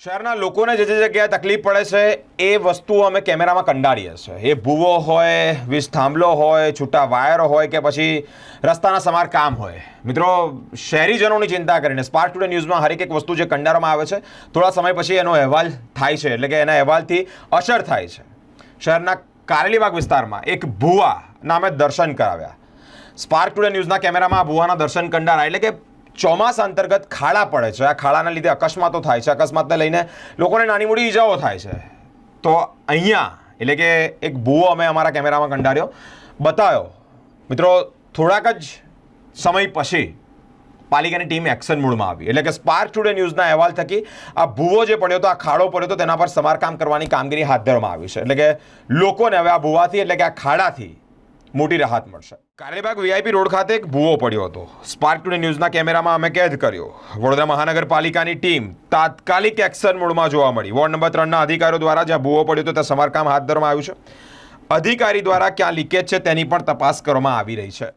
શહેરના લોકોને જે જે જગ્યાએ તકલીફ પડે છે, એ વસ્તુઓ અમે કેમેરામાં કંડારીએ છીએ. એ ભૂવો હોય, વીજ થાંભલો હોય, છૂટા વાયરો હોય કે પછી રસ્તાના સમાર કામ હોય. મિત્રો, શહેરીજનોની ચિંતા કરીને સ્પાર્ક ટુડે ન્યૂઝમાં હરેક એક વસ્તુ જે કંડારવામાં આવે છે, થોડા સમય પછી એનો અહેવાલ થાય છે. એટલે કે એના અહેવાલથી અસર થાય છે. શહેરના કારેલીબાગ વિસ્તારમાં એક ભૂવા નામે દર્શન કરાવ્યા. સ્પાર્ક ટુડે ન્યૂઝના કેમેરામાં આ ભૂવાના દર્શન કંડારા એટલે કે ચોમાસા અંતર્ગત ખાડા પડે છે. આ ખાડાના લીધે અકસ્માતો થાય છે. અકસ્માતને લઈને લોકોને નાની મોટી ઈજાઓ થાય છે. તો અહીંયા, એટલે કે એક ભૂવો અમે અમારા કેમેરામાં કંડાર્યો, બતાવ્યો, મિત્રો, થોડાક જ સમય પછી પાલિકાની ટીમ એક્શન મૂડમાં આવી. એટલે કે સ્પાર્ક ટુડે ન્યૂઝના અહેવાલ થકી આ ભૂવો જે પડ્યો હતો, આ ખાડો પડ્યો હતો, તેના પર સમારકામ કરવાની કામગીરી હાથ ધરવામાં આવી છે. એટલે કે લોકોને હવે આ ભૂવાથી એટલે કે આ ખાડાથી મોટી રાહત મળશે. કારેલીબાગ વીઆઈપી રોડ ખાતે એક ભૂવો પડ્યો હતો. સ્પાર્ક ટુડે ન્યૂઝના કેમેરામાં અમે કેદ કર્યો. વડોદરા મહાનગરપાલિકાની ટીમ તાત્કાલિક એક્શન મોડમાં જોવા મળી. વોર્ડ નંબર ત્રણના અધિકારીઓ દ્વારા જ્યાં ભૂવો પડ્યો હતો, ત્યાં સમારકામ હાથ ધરવામાં આવ્યું છે. અધિકારી દ્વારા ક્યાં લીકેજ છે તેની પણ તપાસ કરવામાં આવી રહી છે.